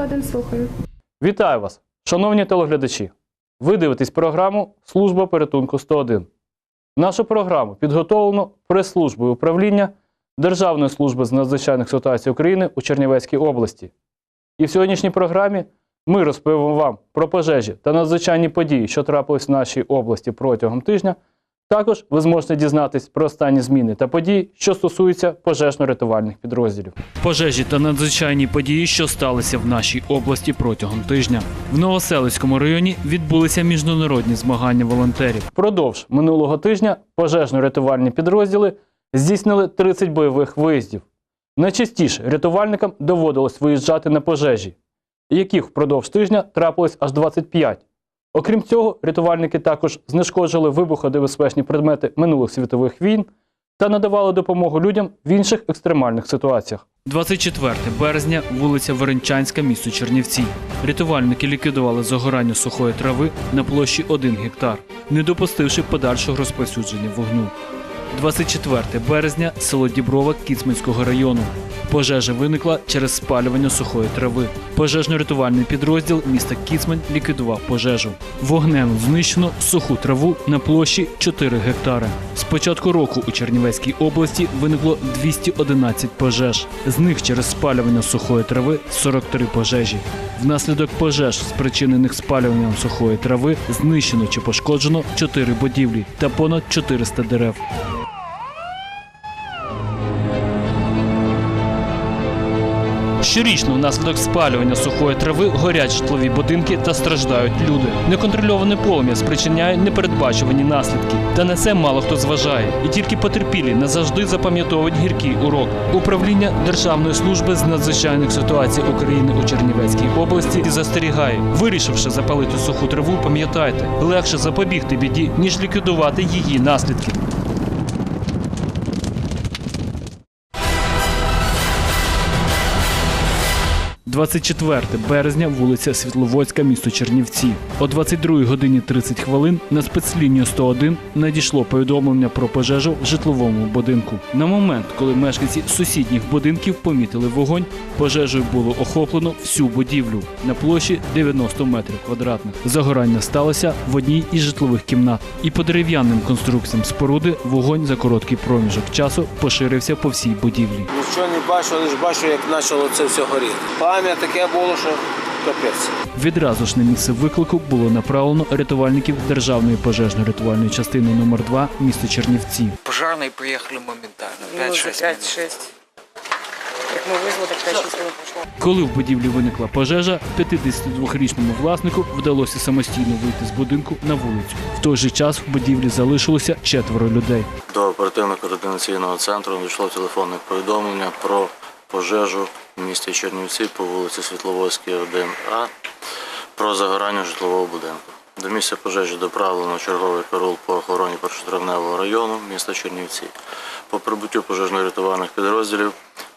Служба 101 слухаю. Вітаю вас, шановні телеглядачі. Ви дивитесь програму Служба порятунку 101. Нашу програму підготовлено прес-службою управління Державної служби з надзвичайних ситуацій України у Чернівецькій області. І в сьогоднішній програмі ми розповімо вам про пожежі та надзвичайні події, що трапились в нашій області протягом тижня. Також ви зможете дізнатись про останні зміни та події, що стосуються пожежно-рятувальних підрозділів. Пожежі та надзвичайні події, що сталися в нашій області протягом тижня. В Новоселицькому районі відбулися міжнародні змагання волонтерів. Впродовж минулого тижня пожежно-рятувальні підрозділи здійснили 30 бойових виїздів. Найчастіше рятувальникам доводилось виїжджати на пожежі, яких впродовж тижня трапилось аж 25. Окрім цього, рятувальники також знешкоджили вибухонебезпечні предмети минулих світових війн та надавали допомогу людям в інших екстремальних ситуаціях. 24 березня, вулиця Веренчанська, місто Чернівці. Рятувальники ліквідували загорання сухої трави на площі 1 гектар, не допустивши подальшого розповсюдження вогню. 24 березня, село Діброва Кіцманського району. Пожежа виникла через спалювання сухої трави. Пожежно-рятувальний підрозділ міста Кіцмань ліквідував пожежу. Вогнем знищено суху траву на площі 4 гектари. З початку року у Чернівецькій області виникло 211 пожеж. З них через спалювання сухої трави 43 пожежі. Внаслідок пожеж, спричинених спалюванням сухої трави, знищено чи пошкоджено 4 будівлі та понад 400 дерев. Щорічно внаслідок спалювання сухої трави горять житлові будинки та страждають люди. Неконтрольоване полум'я спричиняє непередбачувані наслідки. Та на це мало хто зважає. І тільки потерпілі не завжди запам'ятовують гіркий урок. Управління Державної служби з надзвичайних ситуацій України у Чернівецькій області застерігає, вирішивши запалити суху траву, пам'ятайте, легше запобігти біді, ніж ліквідувати її наслідки. – 24 березня, вулиця Світловодська, місто Чернівці. О 22 годині 30 хвилин на спецлінію 101 надійшло повідомлення про пожежу в житловому будинку. На момент, коли мешканці сусідніх будинків помітили вогонь, пожежею було охоплено всю будівлю на площі 90 метрів квадратних. Загорання сталося в одній із житлових кімнат. І по дерев'яним конструкціям споруди вогонь за короткий проміжок часу поширився по всій будівлі. Нічого не бачу, лише бачу, як почало це все горіти. Пам'ять таке було, що капець. Відразу ж на місце виклику було направлено рятувальників Державної пожежно-рятувальної частини номер 2 міста Чернівці. Пожарные приехали моментально. Ну, 5-6 Як ми визвали, так 5-6 пройшло. Коли в будівлі виникла пожежа, 52-річному власнику вдалося самостійно вийти з будинку на вулицю. В той же час в будівлі залишилося четверо людей. До оперативно-координаційного центру надійшло телефонне повідомлення про пожежу в місті Чернівці по вулиці Світловодській, 1А про загорання житлового будинку. До місця пожежі доправлено черговий караул по охороні першотравневого району міста Чернівці. По прибуттю пожежно-рятувальних підрозділів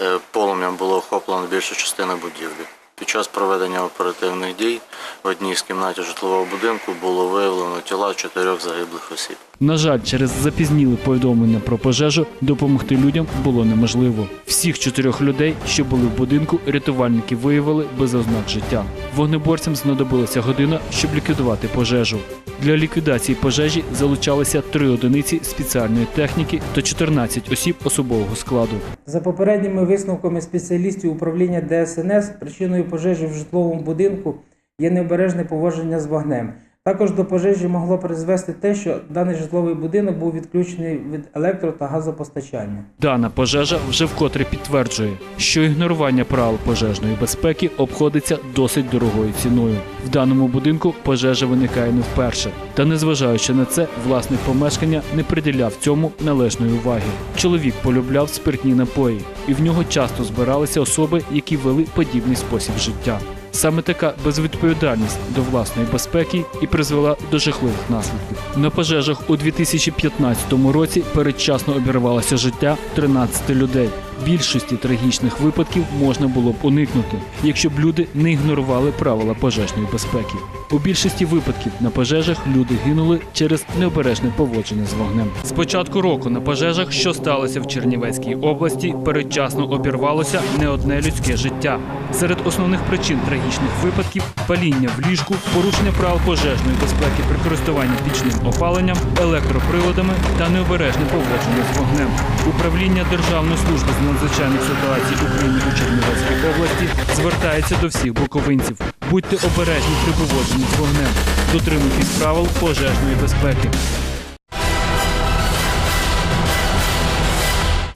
е, полум'ям було охоплено більша частина будівлі. Під час проведення оперативних дій в одній з кімнаті житлового будинку було виявлено тіла чотирьох загиблих осіб. На жаль, через запізніле повідомлення про пожежу допомогти людям було неможливо. Всіх чотирьох людей, що були в будинку, рятувальники виявили без ознак життя. Вогнеборцям знадобилася година, щоб ліквідувати пожежу. Для ліквідації пожежі залучалися три одиниці спеціальної техніки та 14 осіб особового складу. За попередніми висновками спеціалістів управління ДСНС, причиною пожежі в житловому будинку є необережне поводження з вогнем. Також до пожежі могло призвести те, що даний житловий будинок був відключений від електро та газопостачання. Дана пожежа вже вкотре підтверджує, що ігнорування правил пожежної безпеки обходиться досить дорогою ціною. В даному будинку пожежа виникає не вперше. Та незважаючи на це, власник помешкання не приділяв цьому належної уваги. Чоловік полюбляв спиртні напої, і в нього часто збиралися особи, які вели подібний спосіб життя. Саме така безвідповідальність до власної безпеки і призвела до жахливих наслідків. На пожежах у 2015 році передчасно обірвалося життя 13 людей. Більшості трагічних випадків можна було б уникнути, якщо б люди не ігнорували правила пожежної безпеки. У більшості випадків на пожежах люди гинули через необережне поводження з вогнем. З початку року на пожежах, що сталося в Чернівецькій області, передчасно обірвалося не одне людське життя. Серед основних причин трагічних випадків паління в ліжку, порушення правил пожежної безпеки при користуванні пічним опаленням, електроприладами та необережне поводження з вогнем. Управління Державної служби з надзвичайних ситуацій України у Чернівецькій області звертається до всіх буковинців. Будьте обережні при поводженні з вогнем, дотримуйтесь правил пожежної безпеки.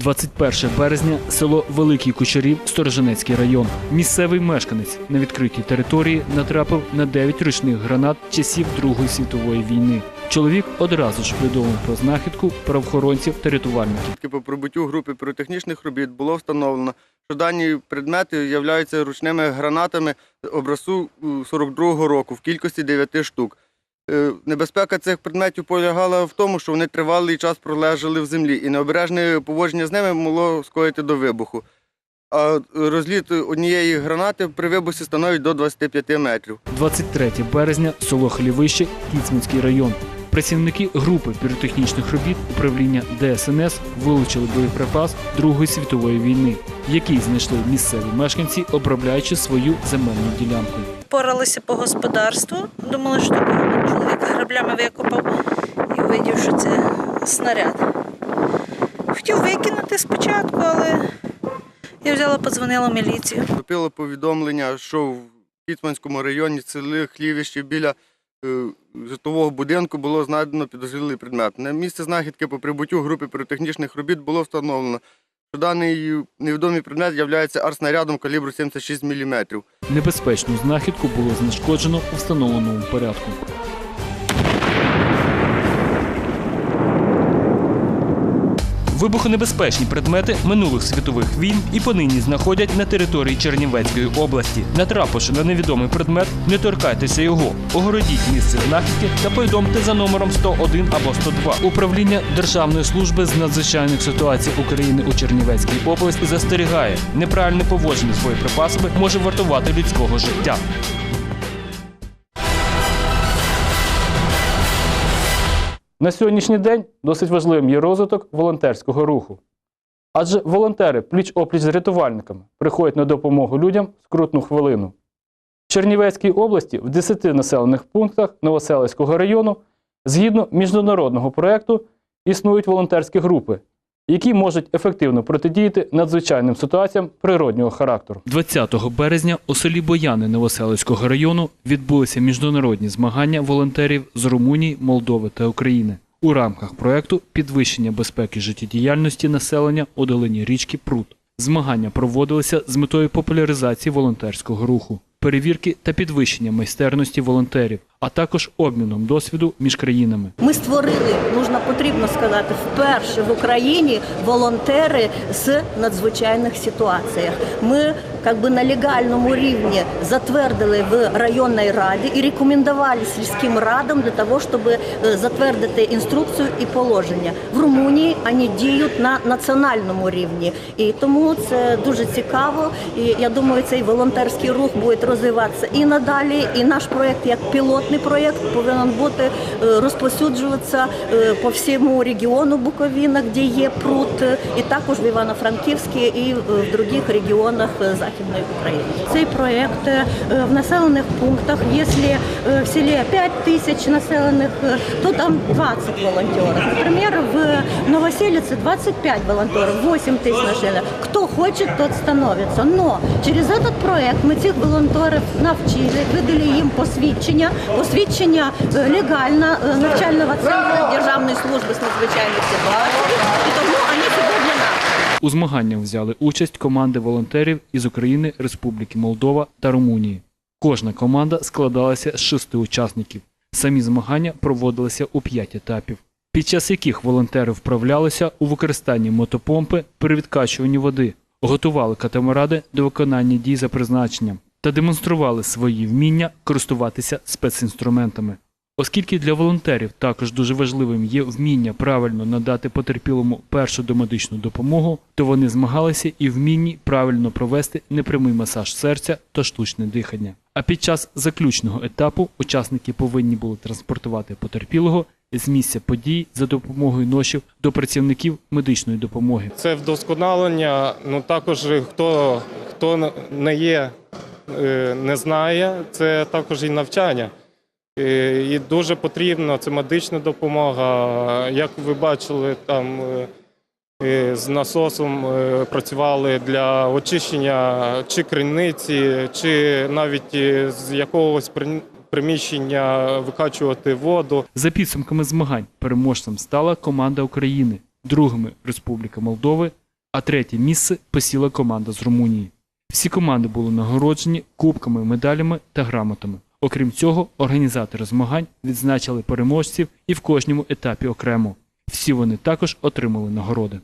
21 березня, село Великий Кучерів, Сторожинецький район. Місцевий мешканець на відкритій території натрапив на 9 ручних гранат часів Другої світової війни. Чоловік одразу ж повідомив про знахідку правоохоронців та рятувальників. По прибуттю групи піротехнічних робіт було встановлено, що дані предмети являються ручними гранатами образцу е, 42-го року в кількості 9 штук. Е, Небезпека цих предметів полягала в тому, що вони тривалий час пролежали в землі, і необережне поводження з ними могло скоїти до вибуху. А розліт однієї гранати при вибусі становить до 25 метрів. 23 березня, село Хлівище, Кіцманський район. Працівники групи піротехнічних робіт управління ДСНС вилучили боєприпас Другої світової війни, який знайшли місцеві мешканці, обробляючи свою земельну ділянку. Поралися по господарству, думали, що чоловік граблями викопав і увидів, що це снаряд. Хотів викинути спочатку, але я взяла, подзвонила в міліцію. Поступило повідомлення, що в Кіцманському районі селі Хлівище біля е, житлового будинку було знайдено підозрілий предмет. На місце знахідки по прибуттю групи піротехнічних робіт було встановлено, даний невідомий предмет є арснарядом калібру 76 мм. Небезпечну знахідку було знешкоджено у встановленому порядку. Вибухонебезпечні предмети минулих світових війн і понині знаходять на території Чернівецької області. Натрапивши на невідомий предмет, не торкайтеся його, огородіть місце знахідки та повідомте за номером 101 або 102. Управління Державної служби з надзвичайних ситуацій України у Чернівецькій області застерігає, неправильне поводження з боєприпасами може вартувати людського життя. На сьогоднішній день досить важливим є розвиток волонтерського руху. Адже волонтери пліч-опліч з рятувальниками приходять на допомогу людям в скрутну хвилину. В Чернівецькій області в 10 населених пунктах Новоселицького району згідно міжнародного проєкту існують волонтерські групи, які можуть ефективно протидіяти надзвичайним ситуаціям природнього характеру. 20 березня у селі Бояни Новоселицького району відбулися міжнародні змагання волонтерів з Румунії, Молдови та України у рамках проекту підвищення безпеки життєдіяльності населення у долині річки Прут. Змагання проводилися з метою популяризації волонтерського руху, перевірки та підвищення майстерності волонтерів, а також обміном досвіду між країнами. Ми створили, можна потрібно сказати, вперше в Україні волонтери з надзвичайних ситуаціях. Ми би на легальному рівні затвердили в районній раді і рекомендували сільським радам для того, щоб е, затвердити інструкцію і положення. В Румунії вони діють на національному рівні, і тому це дуже цікаво. І я думаю, цей волонтерський рух буде розвиватися і надалі. І наш проект як пілотний проект повинен бути е, розповсюджуватися е, по всьому регіону Буковина, де є пруд, е, і також в Івано-Франківській і в других регіонах е, Західної України. Цей проект е, в населених пунктах, якщо е, в селі 5 тисяч населених, е, то там 20 волонтерів. Наприклад, в Новоселице 25 волонтеров, 8 тысяч населения. Кто хочет, тот становится. Но через этот проект мы цих волонтерів навчили, видали їм посвідчення, посвідчення е, легально е, навчального центру Державної служби з надзвичайних ситуацій. І тому вони сьогодні для нас. у змаганнях взяли участь команди волонтерів із України, Республіки Молдова та Румунії. Кожна команда складалася з шести учасників. Самі змагання проводилися у п'ять етапів, під час яких волонтери вправлялися у використанні мотопомпи при відкачуванні води, готували катамаради до виконання дій за призначенням та демонстрували свої вміння користуватися спецінструментами. Оскільки для волонтерів також дуже важливим є вміння правильно надати потерпілому першу домедичну допомогу, то вони змагалися і вмінні правильно провести непрямий масаж серця та штучне дихання. А під час заключного етапу учасники повинні були транспортувати потерпілого з місця подій за допомогою ношів до працівників медичної допомоги. Це вдосконалення. Ну також хто, хто не є, е, не знає, це також і навчання. Е, І дуже потрібно, це медична допомога. Як ви бачили, там е, е, з насосом працювали для очищення чи криниці, чи навіть з якогось приміщення викачувати воду. За підсумками змагань переможцем стала команда України, другими Республіка Молдови, а третє місце посіла команда з Румунії. Всі команди були нагороджені кубками, медалями та грамотами. Окрім цього, організатори змагань відзначили переможців і в кожному етапі окремо. Всі вони також отримали нагороди.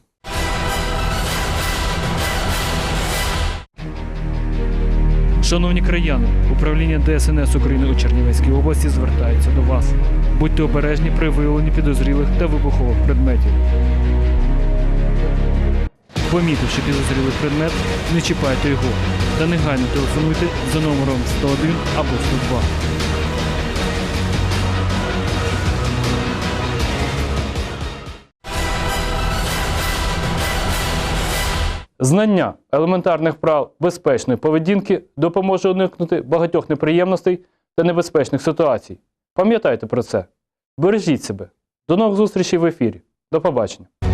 Шановні краяни, управління ДСНС України у Чернівецькій області звертається до вас. Будьте обережні при виявленні підозрілих та вибухових предметів. Помітивши підозрілий предмет, не чіпайте його та негайно телефонуйте за номером 101 або 102. Знання елементарних прав безпечної поведінки допоможе уникнути багатьох неприємностей та небезпечних ситуацій. Пам'ятайте про це. Бережіть себе. До нових зустрічей в ефірі. До побачення.